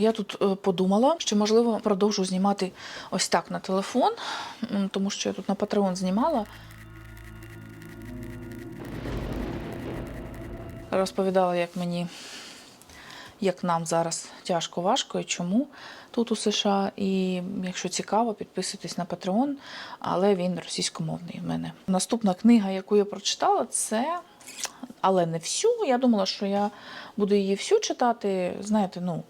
Я тут е, подумала, що можливо продовжу знімати ось так на телефон, тому що я тут на Patreon знімала. Розповідала, як мені, як нам зараз тяжко, важко і чому тут у США. І якщо цікаво, підписуйтесь на Patreon, але він російськомовний в мене. Наступна книга, яку я прочитала, це але не всю. Я думала, що я буду її всю читати. Знаєте, ну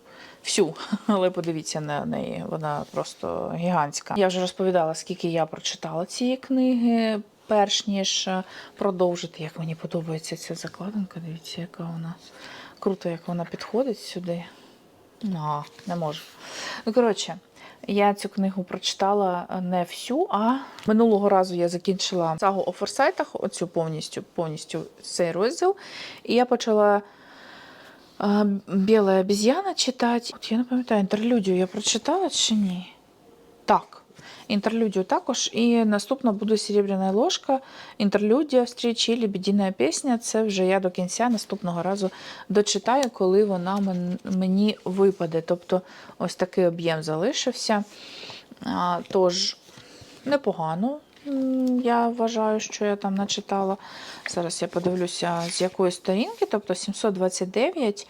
всю, але подивіться на неї, вона просто гігантська. Я вже розповідала, скільки я прочитала цієї книги, перш ніж е, продовжити. Як мені подобається ця закладинка. Дивіться, яка вона круто, як вона підходить сюди. А, не можу. Ну, коротше, я цю книгу прочитала не всю, а минулого разу я закінчила сагу о форсайтах, оцю повністю, повністю цей розділ. І я почала Біла обіз'яна читати. От я не пам'ятаю, інтерлюдію я прочитала чи ні? Так. Інтерлюдію також. І наступна буде Серебряна ложка, інтерлюдія, встрічі і пісня. Це вже я до кінця наступного разу дочитаю, коли вона мені випаде. Тобто ось такий об'єм залишився. Тож непогано. Я вважаю, що я там начитала. Зараз я подивлюся, з якої сторінки, тобто 729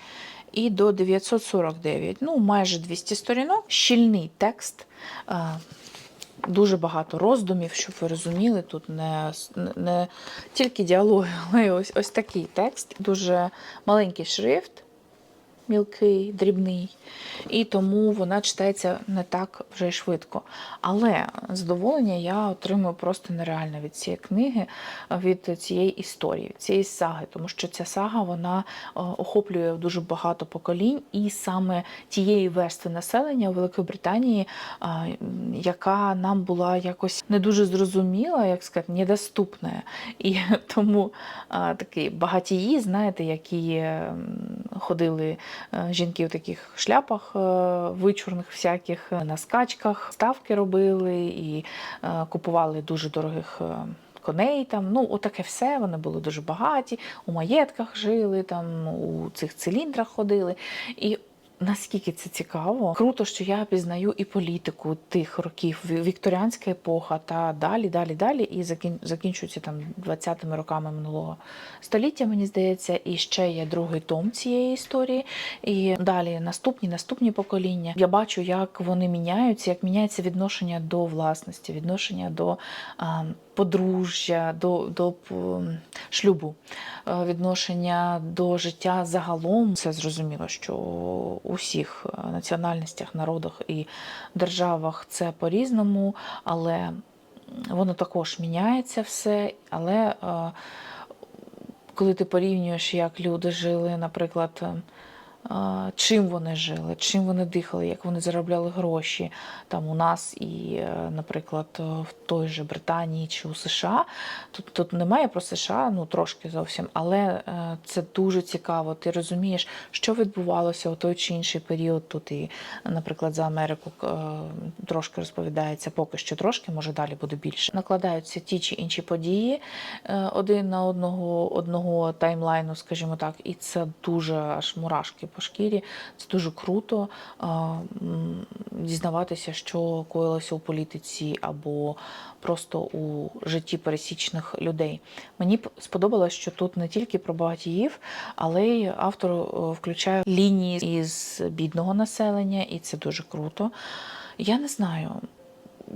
і до 949. Ну, майже 200 сторінок. Щільний текст. Дуже багато роздумів, щоб ви розуміли. Тут не, не тільки діалоги, але й ось, ось такий текст. Дуже маленький шрифт, мілкий, дрібний, і тому вона читається не так вже й швидко. Але задоволення я отримую просто нереально від цієї книги, від цієї історії, цієї саги, тому що ця сага вона е, охоплює дуже багато поколінь, і саме тієї верстви населення у Великій Британії, яка нам була якось не дуже зрозуміла, як сказати, недоступна. І тому такі багатії, знаєте, які ходили е, жінки в таких шляпах е, вичурних всяких е, на скачках, ставки робили і купували дуже дорогих. Коней там, ну отаке все. Вони були дуже багаті, у маєтках жили, там у цих циліндрах ходили. І наскільки це цікаво, круто, що я пізнаю і політику тих років, ві- вікторіанська епоха та далі, далі, далі. І закін... закінчується там 20-ми роками минулого століття, мені здається, і ще є другий том цієї історії. І далі наступні, наступні покоління. Я бачу, як вони міняються, як міняється відношення до власності, відношення до подружжя, до, до шлюбу, е, відношення до життя загалом. Це зрозуміло, що у всіх е, національностях, народах і державах це по-різному, але воно також міняється все. Але е, коли ти порівнюєш, як люди жили, наприклад, чим вони жили, чим вони дихали, як вони заробляли гроші там у нас і, е, наприклад, е, в той же Британії чи у США. Тут, тут немає про США, ну трошки зовсім, але е, це дуже цікаво. Ти розумієш, що відбувалося у той чи інший період. Тут і, наприклад, за Америку трошки розповідається, поки що трошки, може далі буде більше. Накладаються ті чи інші події один на одного, одного таймлайну, скажімо так, і це дуже аж мурашки по шкірі. Це дуже круто дізнаватися, що коїлося у політиці або просто у житті пересічних людей. Мені сподобалось, що тут не тільки про багатіїв, але й автор е, включає лінії із бідного населення, і це дуже круто. Я не знаю.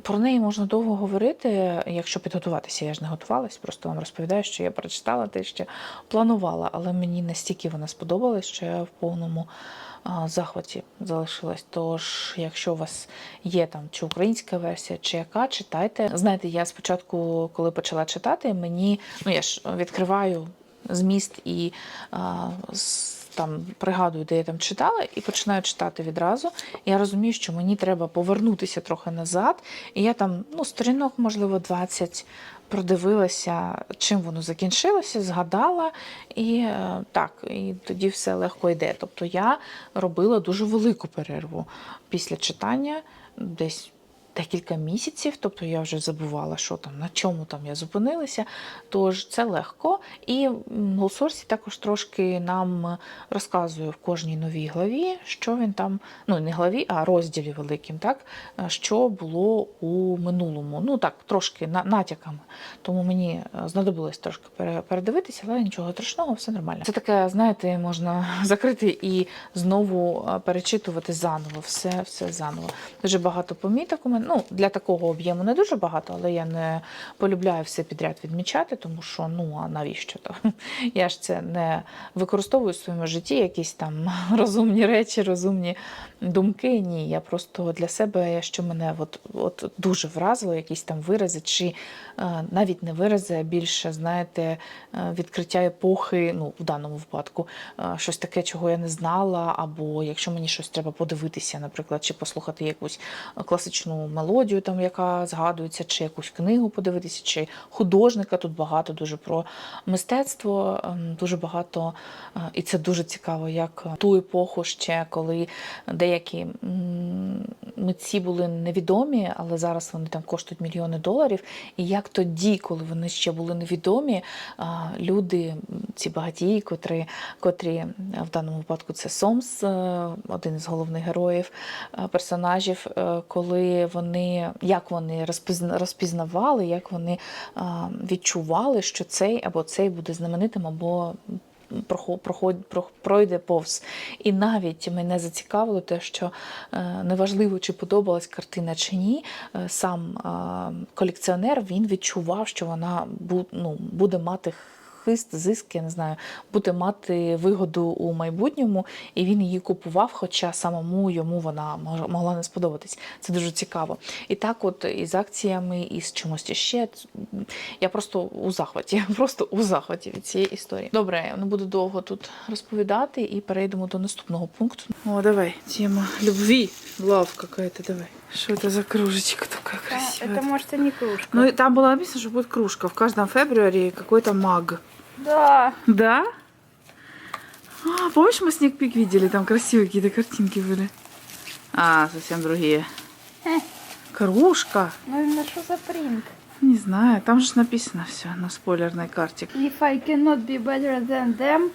Про неї можна довго говорити, якщо підготуватися. Я ж не готувалась, просто вам розповідаю, що я прочитала те, що планувала, але мені настільки вона сподобалась, що я в повному захваті залишилась. Тож, якщо у вас є там чи українська версія, чи яка, читайте. Знаєте, я спочатку, коли почала читати, мені ну я ж відкриваю зміст і а, там пригадую, де я там читала, і починаю читати відразу. Я розумію, що мені треба повернутися трохи назад. І я там, ну, сторінок, можливо, 20 продивилася, чим воно закінчилося, згадала, і е, так, і тоді все легко йде. Тобто я робила дуже велику перерву після читання, десь декілька місяців, тобто я вже забувала, що там, на чому там я зупинилася. Тож це легко. І Голсорсі також трошки нам розказує в кожній новій главі, що він там, ну не главі, а розділі великим, так, е, що було у минулому. Ну так, трошки натяками. Тому мені е, знадобилось трошки передивитися, але нічого страшного, все нормально. Це таке, знаєте, можна закрити і знову е, перечитувати заново, все, все заново. Дуже багато поміток у мене. Ну, для такого об'єму не дуже багато, але я не полюбляю все підряд відмічати, тому що ну а навіщо то? Я ж це не використовую в своєму житті, якісь там розумні речі, розумні думки. Ні, я просто для себе, що мене от, от дуже вразило, якісь там вирази, чи е, навіть не вирази, а більше, знаєте, е, відкриття епохи, ну, в даному випадку, е, щось таке, чого я не знала, або якщо мені щось треба подивитися, наприклад, чи послухати якусь класичну мелодію, там, яка згадується, чи якусь книгу подивитися, чи художника. Тут багато дуже про мистецтво, ем, дуже багато, е, і це дуже цікаво, як ту епоху ще, коли деякі митці були невідомі, але зараз вони там коштують мільйони доларів. І як тоді, коли вони ще були невідомі, люди, ці багатії, котрі, котрі е, в даному випадку це Сомс, е, один із головних героїв е, персонажів, е, коли вони як вони розпізнавали, як вони відчували, що цей або цей буде знаменитим, або пройде повз. І навіть мене зацікавило те, що е, неважливо, чи подобалась картина чи ні, е, сам колекціонер він відчував, що вона ну, буде мати хист, зиск, я не знаю, буде мати вигоду у майбутньому, і він її купував, хоча самому йому вона мож- могла не сподобатись. Це дуже цікаво. І так, от із акціями, і з чимось ще. Я просто у захваті, просто у захваті від цієї історії. Добре, я не буду довго тут розповідати і перейдемо до наступного пункту. О, давай, тема любви. Лав какая-то, давай. Что это за кружечка такая красивая? Это может и не кружка. Ну, и там было написано, что будет кружка. В каждом феврале какой-то маг. Да. Да? А, помнишь, мы снег пик видели? Там красивые какие-то картинки были. А, совсем другие. Кружка? Ну именно что за принт? Не знаю, там же написано все на спойлерной карте. If I cannot be better than them,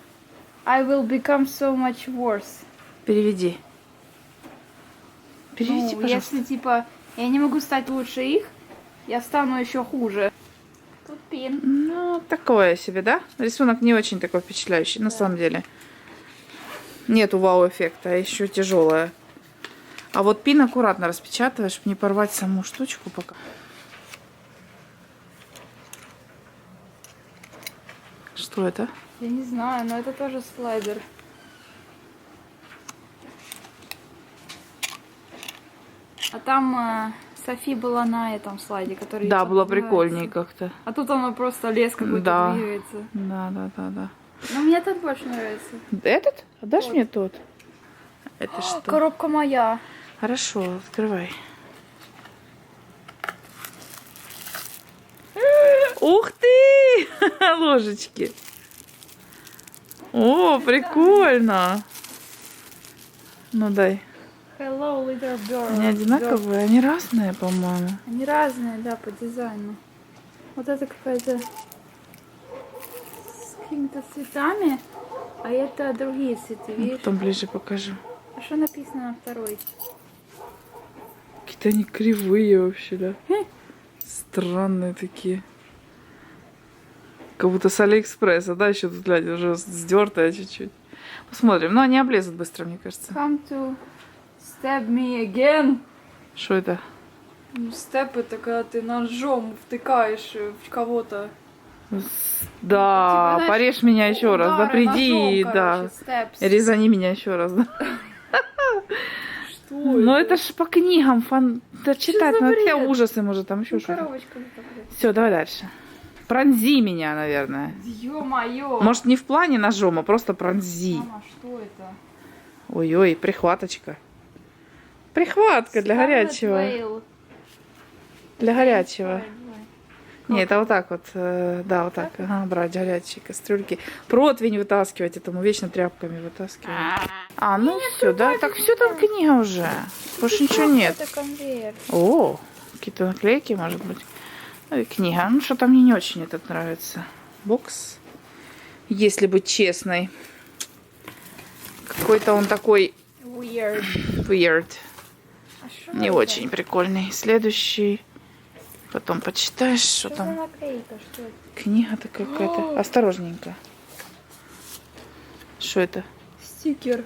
I will become so much worse. Переведи. Переведи, Ну, пожалуйста. если типа я не могу стать лучше их, я стану еще хуже. Пин. Ну, такое себе, да? Рисунок не очень такой впечатляющий, на самом деле. Нету вау-эффекта, а еще тяжелая. А вот пин аккуратно распечатываешь, чтобы не порвать саму штучку пока. Что это? Я не знаю, но это тоже слайдер. А там э, Софи была на этом слайде, который... Да, было прикольнее как-то. А тут оно просто лес какой-то Да. двигается. Да, да, да, да. Но мне этот больше нравится. Этот? Отдашь Вот. мне тот? Это что? Коробка моя. Хорошо, открывай. Ух ты! Ложечки. О, прикольно. Ну дай. Hello, little girl. Они одинаковые, они разные, по-моему. Они разные, да, по дизайну. Вот это какая-то с какими-то цветами, а это другие цветы, Ну, видишь? Потом ближе покажу. А что написано на второй? Какие-то они кривые вообще, да? Странные такие. Как будто с Алиэкспресса, да, еще тут, глядь, уже сдертая чуть-чуть. Посмотрим. Но они облезут быстро, мне кажется. Come to stab me again. Что это? Ну, степ это когда ты ножом втыкаешь в кого-то. Да, Типа, знаешь, порежь меня еще раз, да приди, ножом, да. короче. Резани меня еще раз, да. Что Ну это ж по книгам, фан... да читать, ну это ужасы, может, там еще что-то. Все, давай дальше. Пронзи меня, наверное. Ё-моё! Может, не в плане ножом, а просто пронзи. Мама, что это? Ой-ой, прихваточка. Прихватка для горячего. Для горячего. Не, это вот так вот, э, да, вот так, ага, брать горячие кастрюльки. Противень вытаскивать, этому вечно тряпками вытаскивать. А, ну все, да? Так все там книга уже. Больше ничего нет. О, какие-то наклейки, может быть. Ну и книга. Ну, что-то мне не очень этот нравится. Бокс. Если быть честной. Какой-то он такой Weird. weird. Что Не очень прикольный. Следующий. Потом почитаешь, что Что там. наклейка? Что это? Книга-то какая-то. Осторожненько. Что это? Стикер.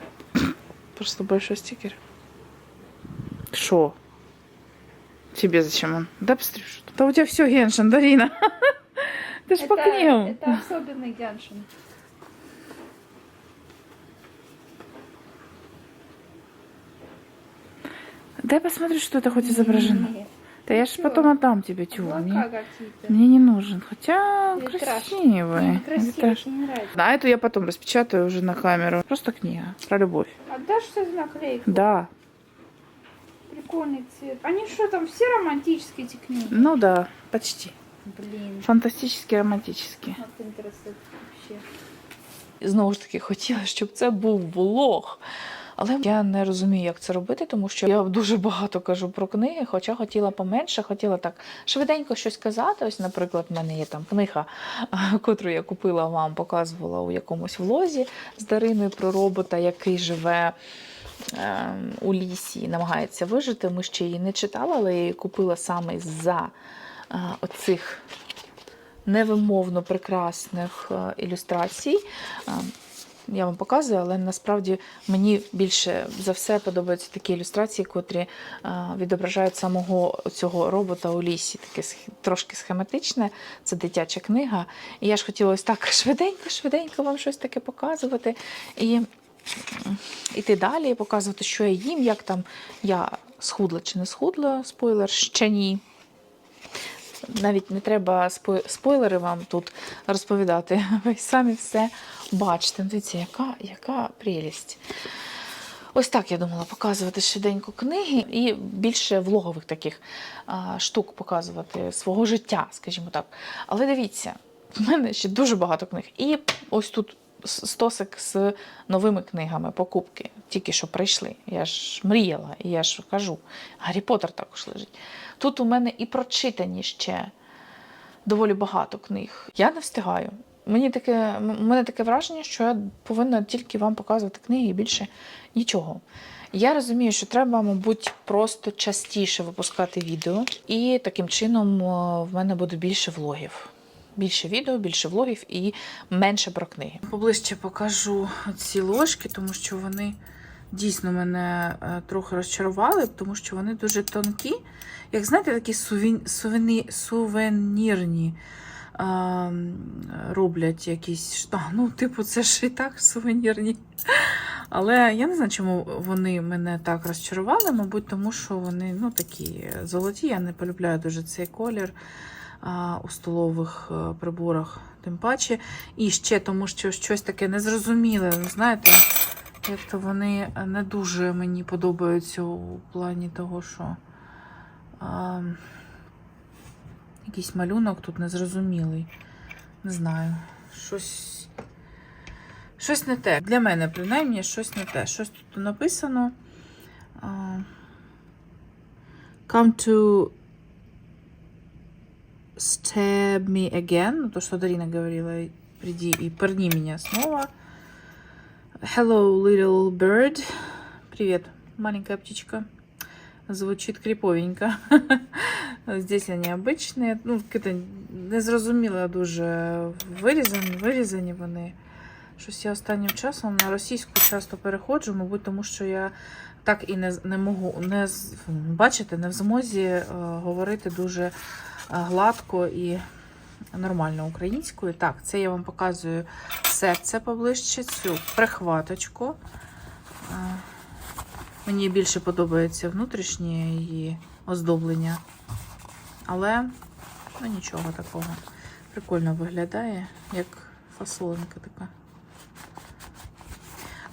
Просто большой стикер. Шо? Тебе зачем он? Да быстрее. что-то. Да у тебя все Геншин, Дарина. Ты ж по книгам. это особенный Геншин. Дай посмотрю, что это хоть изображено. Нет. Да я ж Всё. потом отдам тебе, тю. Облака Мне, не нужен. Хотя Витраж. красивый. Нравится. А эту я потом распечатаю уже на камеру. Просто книга про любовь. Да, что за наклейка? Да. Прикольный цвет. Они что там, все романтические эти книги? Ну да, почти. Блин. Интересу вообще. Знову ж таки, хотіла, щоб це був влог. Але я не розумію, як це робити, тому що я дуже багато кажу про книги, хоча хотіла поменше, хотіла так швиденько щось казати. Ось, наприклад, в мене є там книга, котру я купила вам, показувала у якомусь влозі з Дариною про робота, який живе. ем, У лісі намагається вижити. Ми ще її не читали, але я її купила саме за е, оцих невимовно прекрасних е, ілюстрацій. Я вам показую, але насправді мені більше за все подобаються такі ілюстрації, котрі е, відображають самого цього робота у лісі. Таке трошки схематичне. Це дитяча книга. І я ж хотіла ось так швиденько, швиденько вам щось таке показувати. І м, іти далі, і показувати, що я їм, як там я схудла чи не схудла. Спойлер, ще ні. Навіть не треба спойлери вам тут розповідати. Ви самі все бачите. Ну, Дивіться, яка, яка прелість. Ось так я думала показувати швиденько книги і більше влогових таких а, штук показувати свого життя, скажімо так. Але дивіться, в мене ще дуже багато книг. І ось тут стосик з новими книгами, покупки, тільки що прийшли. Я ж мріяла, і я ж кажу, Гаррі Поттер також лежить. Тут у мене і прочитані ще доволі багато книг. Я не встигаю. Мені таке, у мене таке враження, що я повинна тільки вам показувати книги і більше нічого. Я розумію, що треба, мабуть, просто частіше випускати відео, і таким чином в мене буде більше влогів. Більше відео, більше влогів і менше про книги. Поближче покажу ці ложки, тому що вони дійсно мене е, трохи розчарували, тому що вони дуже тонкі. Як знаєте, такі сувен... сувені... сувенірні а, роблять якісь. А, ну, типу, це ж і так сувенірні. Але я не знаю, чому вони мене так розчарували. Мабуть, тому що вони ну, такі золоті. Я не полюбляю дуже цей колір а, у столових е, приборах, тим паче. І ще тому, що щось таке незрозуміле. Знаєте, як то вони не дуже мені подобаються у плані того, що а, якийсь малюнок тут незрозумілий. Не знаю. Щось. Щось не те. Для мене, принаймні, щось не те. Щось тут написано. А, Come to stab me again. Ну, то, что Дарина говорила. Приди и пырни меня снова. Hello, little bird. Привет, маленькая птичка. Звучит криповенько. Здесь они обичні. Ну, какие-то незрозуміло дуже вирізані, вирізані вони. Щось я останнім часом на російську часто переходжу, мабуть, тому що я так і не, не можу, не, бачите, не в змозі е, говорити дуже е, гладко і нормально українською. Так, це я вам показую серце поближче, цю прихваточку. Е, Мені більше подобається внутрішнє її оздоблення. Але ну, нічого такого. Прикольно виглядає, як фасолинка така.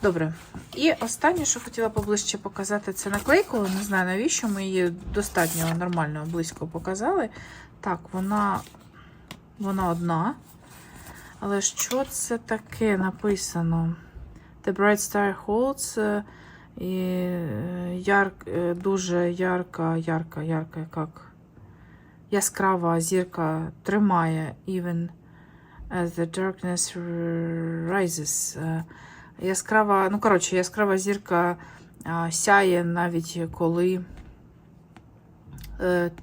Добре. І останнє, що хотіла поближче показати, це наклейку. Не знаю навіщо. Ми її достатньо нормально близько показали. Так, вона, вона одна. Але що це таке написано? The Bright Star Holds. е, І е, яр, е, дуже ярка, ярка, ярка, як яскрава зірка тримає even as the darkness rises. Яскрава, ну коротше, яскрава зірка сяє навіть коли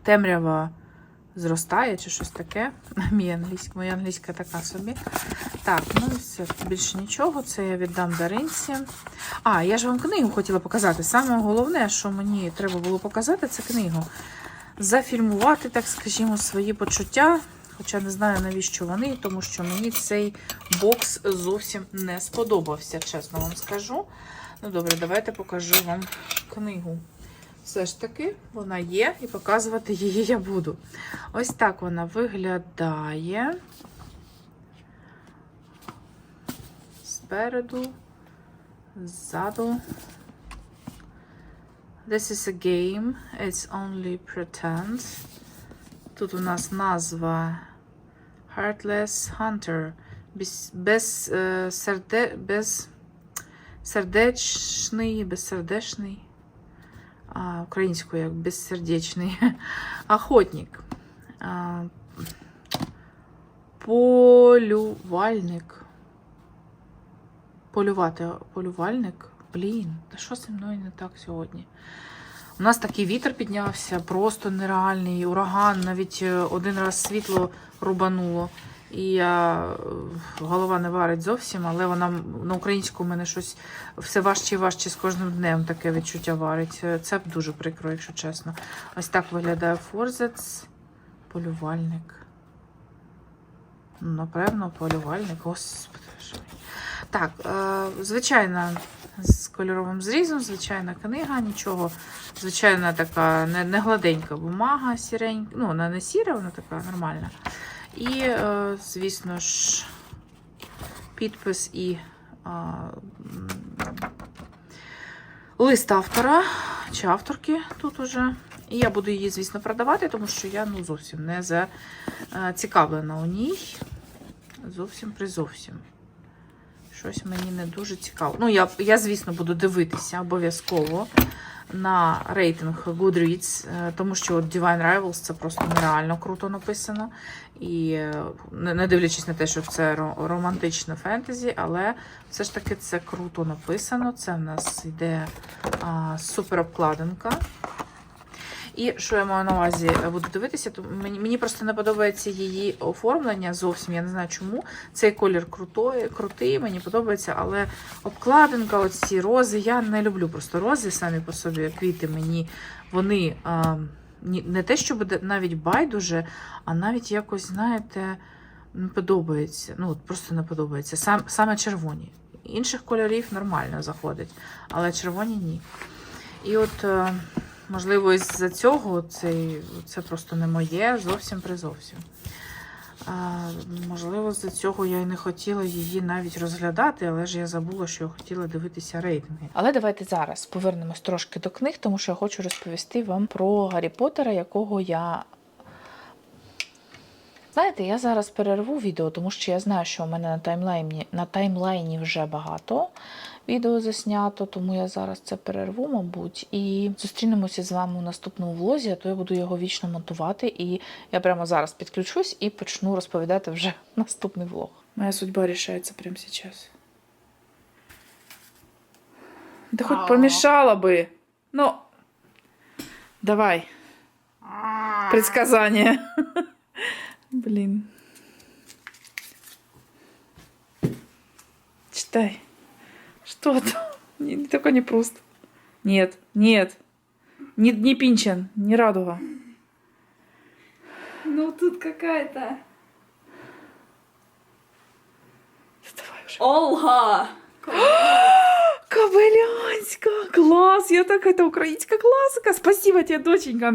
темрява зростає чи щось таке. Мій англійська, моя англійська така собі. Так, ну і все, більше нічого. Це я віддам Даринці. А, я ж вам книгу хотіла показати. Саме головне, що мені треба було показати, це книгу. Зафільмувати, так скажімо, свої почуття. Хоча не знаю, навіщо вони, тому що мені цей бокс зовсім не сподобався, чесно вам скажу. Ну, добре, давайте покажу вам книгу. Все ж таки, вона є, і показувати її я буду. Ось так вона виглядає. Спереду, ззаду. This is a game. It's only pretend. Тут у нас назва Heartless Hunter. Без, без, е, серде, без сердечний, безсердечний. Українською як безсердечний. Охотник. Полювальник. Полювати, полювальник. Блін, та що зі мною не так сьогодні? У нас такий вітер піднявся, просто нереальний ураган. Навіть е, один раз світло рубануло. І я е, голова не варить зовсім, але вона на українську в мене щось все важче і важче з кожним днем таке відчуття варить. Е, Це дуже прикро, якщо чесно. Ось так виглядає форзец. Полювальник. Ну, напевно, полювальник. Господи. Так, е, звичайно, з кольоровим зрізом, звичайна книга, нічого. Звичайна така не, не гладенька бумага, сіренька. Ну, вона не сіра, вона така нормальна. І, е, звісно ж, підпис і а, лист автора чи авторки тут уже. І я буду її, звісно, продавати, тому що я ну, зовсім не зацікавлена у ній. Зовсім призовсім. Щось мені не дуже цікаво. Ну, я, я звісно, буду дивитися обов'язково на рейтинг Goodreads, е, тому що от Divine Rivals це просто нереально круто написано. І е, не дивлячись на те, що це романтичне фентезі, але все ж таки це круто написано. Це в нас йде а, супер обкладинка. І що я маю на увазі е, буду дивитися, то мені, мені просто не подобається її оформлення зовсім. Я не знаю чому. Цей колір крутой, крутий, мені подобається, але обкладинка, оці рози, я не люблю просто рози самі по собі, квіти мені вони а, не те, що буде навіть байдуже, а навіть якось, знаєте, не подобається. Ну, от просто не подобається. Сам, саме червоні. Інших кольорів нормально заходить, але червоні ні. І от, е, можливо, із-за цього цей, це просто не моє, зовсім призовсім. А, можливо, з-за цього я й не хотіла її навіть розглядати, але ж я забула, що я хотіла дивитися рейтинги. Але давайте зараз повернемось трошки до книг, тому що я хочу розповісти вам про Гаррі Поттера, якого я. Знаєте, я зараз перерву відео, тому що я знаю, що у мене на таймлайні, на таймлайні вже багато відео заснято, тому я зараз це перерву, мабуть, і зустрінемося з вами у наступному влозі, а то я буду його вічно монтувати. І я прямо зараз підключусь і почну розповідати вже наступний влог. Моя судьба рішається прямо зараз. Да хоть А. помешала бы. Ну, давай, предсказание. Блин. Читай. Что там? Не, только не Пруст. Нет, нет. Не, не Пинчен, не Радуга. Ну тут какая-то... Олга! Кобылянська! Класс! Я так, это украинская классика. Спасибо тебе, доченька.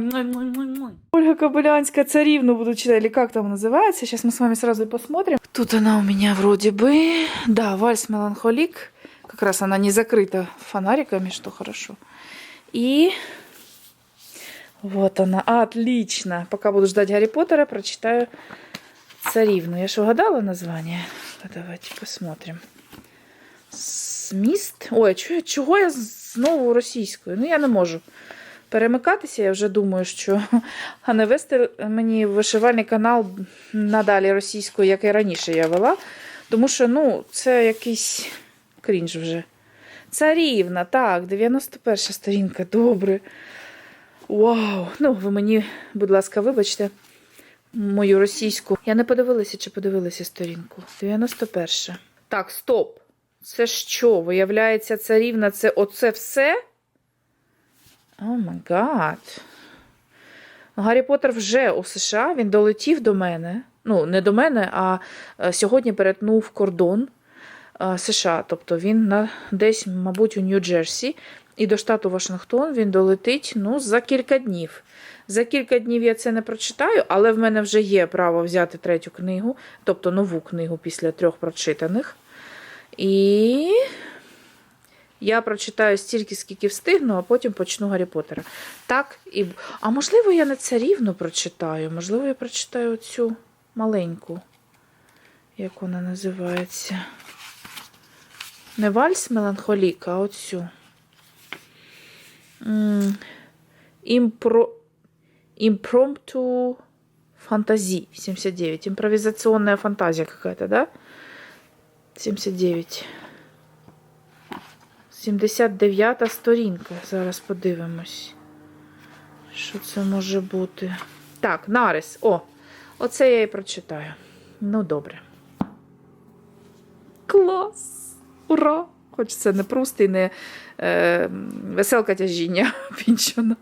Ольга Кобылянская, царевну буду читать, или как там называется. Сейчас мы с вами сразу и посмотрим. Тут она у меня вроде бы... Да, вальс меланхолик. Как раз она не закрыта фонариками, что хорошо. И... Вот она. Отлично. Пока буду ждать Гарри Поттера, прочитаю царевну. Я же угадала название? Давайте посмотрим. Зміст? Ой, чого, чого я знову російською? Ну, я не можу перемикатися. Я вже думаю, що не вести мені вишивальний канал надалі російською, як і раніше я вела. Тому що, ну, це якийсь крінж вже. Царівна, так, 91 сторінка, добре. Вау! Ну, ви мені, будь ласка, вибачте мою російську. Я не подивилася, чи подивилася сторінку. 91. Так, стоп. Це що? Виявляється, царівна це оце все? О май гад. Гаррі Поттер вже у США, він долетів до мене. Ну, не до мене, а е, сьогодні перетнув кордон США. Тобто він на, десь, мабуть, у Нью-Джерсі. І до штату Вашингтон він долетить ну, за кілька днів. За кілька днів я це не прочитаю, але в мене вже є право взяти третю книгу, тобто нову книгу після трьох прочитаних. І я прочитаю стільки, скільки встигну, а потім почну Гаррі Поттера. Так, і... А можливо, я не царівну прочитаю. Можливо, я прочитаю цю маленьку, як вона називається. Не вальс меланхоліка, а оцю. М, Импро... Импромту фантази 79. Импровизационная фантазия какая-то, да? 79. 79 сторінка. Зараз подивимось. Що це може бути? Так, нарис. О, оце я і прочитаю. Ну, добре. Клас! Ура! Хоч це не просто і не е, веселка тяжіння пінчана.